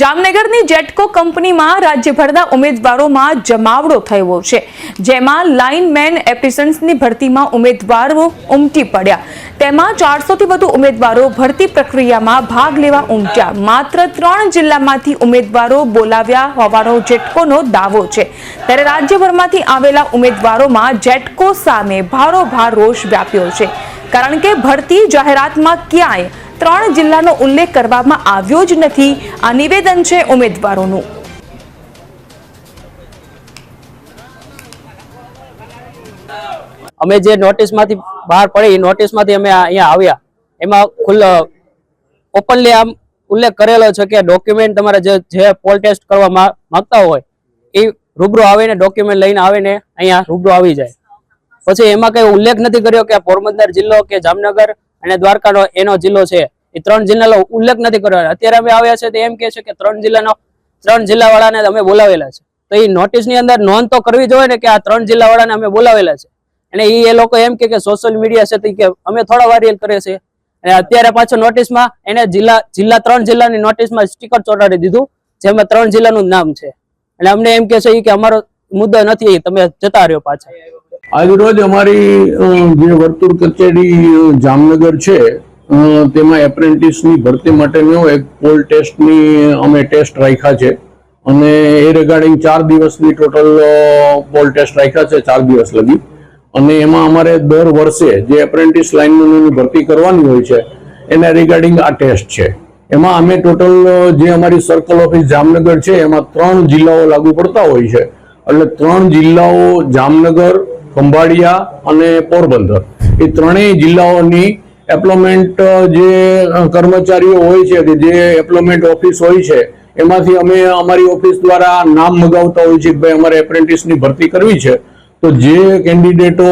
જામનગરની જેટકો કંપનીમાં રાજ્યભરના ઉમેદવારોમાં જમાવડો થયો છે, જેમાં લાઇનમેન એપ્લિસન્સની ભરતીમાં ઉમેદવારો ઉમટી પડ્યા. તેમાં ચારસોથી વધુ ઉમેદવારો ભરતી પ્રક્રિયામાં ભાગ લેવા ઉમટ્યા. માત્ર ત્રણ જિલ્લામાંથી ઉમેદવારો બોલાવ્યા હોવાનો જેટકોનો દાવો છે. ત્યારે રાજ્યભરમાંથી આવેલા ઉમેદવારોમાં જેટકો સામે ભારોભાર રોષ વ્યાપ્યો છે. કારણ કે ભરતી જાહેરાતમાં ક્યાંય ત્રણ જિલ્લાનો ઉલ્લેખ કરવામાં આવ્યો જ નથી. આ નિવેદન છે ઉમેદવારોનું. અમે જે નોટિસમાંથી બહાર પડી નોટિસમાંથી અમે અહીંયા આવ્યા. એમાં ખુલ્લો, ઓપનલી આમ ઉલ્લેખ કરેલો છે કે ડોક્યુમેન્ટ તમારે જે જે પોલ ટેસ્ટ કરવા માંગતા હોય, એ રૂબરૂ આવીને ડોક્યુમેન્ટ લઈને આવીને અહીંયા રૂબરૂ આવી જાય. પછી એમાં કઈ ઉલ્લેખ નથી કર્યો કે પોરબંદર જિલ્લો કે જામનગર અને દ્વારકાનો એનો જિલ્લો છે. એ ત્રણ જિલ્લાનો ઉલ્લેખ નથી કર્યો. અત્યારે અમે આવ્યા છે તો એમ કે છે કે ત્રણ જિલ્લાનો, ત્રણ જિલ્લાવાળાને અમે બોલાવેલા છે. તો એ નોટિસની અંદર નોંધ તો કરવી જોઈએ ને કે આ ત્રણ જિલ્લાવાળાને અમે બોલાવેલા છે. અને એ લોકો એમ કે સોશિયલ મીડિયા છે કે અમે થોડા વાયરલ કરે છે. અને અત્યારે પાછો નોટિસમાં એને જિલ્લા જિલ્લા ત્રણ જિલ્લાની નોટિસમાં સ્ટીકર ચોંટાડી દીધું, જેમાં ત્રણ જિલ્લાનું નામ છે. એટલે અમને એમ કે છે કે અમારો મુદ્દો નથી તમે જતા રહ્યો પાછા. આજરોજ અમારી જે વર્તુળ કચેરી જામનગર છે તેમાં એપ્રેન્ટિસની ભરતી માટેનો એક પોલ ટેસ્ટની અમે ટેસ્ટ રાખ્યા છે. અને એ રિગાર્ડિંગ ચાર દિવસની ટોટલ પોલ ટેસ્ટ રાખ્યા છે, ચાર દિવસ લગી. અને એમાં અમારે દર વર્ષે જે એપ્રેન્ટિસ લાઇનની ભરતી કરવાની હોય છે, એના રિગાર્ડિંગ આ ટેસ્ટ છે. એમાં અમે ટોટલ જે અમારી સર્કલ ઓફિસ જામનગર છે, એમાં ત્રણ જિલ્લાઓ લાગુ પડતા હોય છે. એટલે ત્રણ જિલ્લાઓ જામનગર, ખંભાળિયા અને પોરબંદર. એ ત્રણેય જિલ્લાઓની એપ્લોમેન્ટ જે કર્મચારીઓ હોય છે કે જે એપ્લોમેન્ટ ઓફિસ હોય છે, એમાંથી અમે અમારી ઓફિસ દ્વારા નામ મગાવતા હોય છે કે ભાઈ અમારે એપ્રેન્ટિસની ભરતી કરવી છે, તો જે કેન્ડિડેટો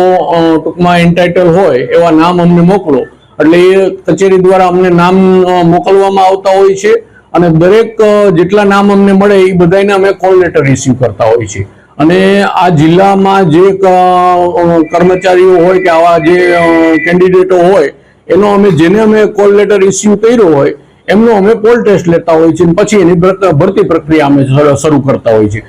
ટૂંકમાં એન્ટાઇટલ હોય એવા નામ અમને મોકલો. એટલે એ કચેરી દ્વારા અમને નામ મોકલવામાં આવતા હોય છે અને દરેક જેટલા નામ અમને મળે એ બધાને અમે કોલ લેટર રિસીવ કરતા હોય છે. અને આ જિલ્લામાં જે કર્મચારીઓ હોય કે આવા જે કેન્ડિડેટો હોય એનો અમે જેને અમે કોલ લેટર ઇસ્યુ કર્યો હોય, એમનો અમે પોલ ટેસ્ટ લેતા હોય છે પછી એની ભરતી પ્રક્રિયા અમે શરૂ કરતા હોય છે.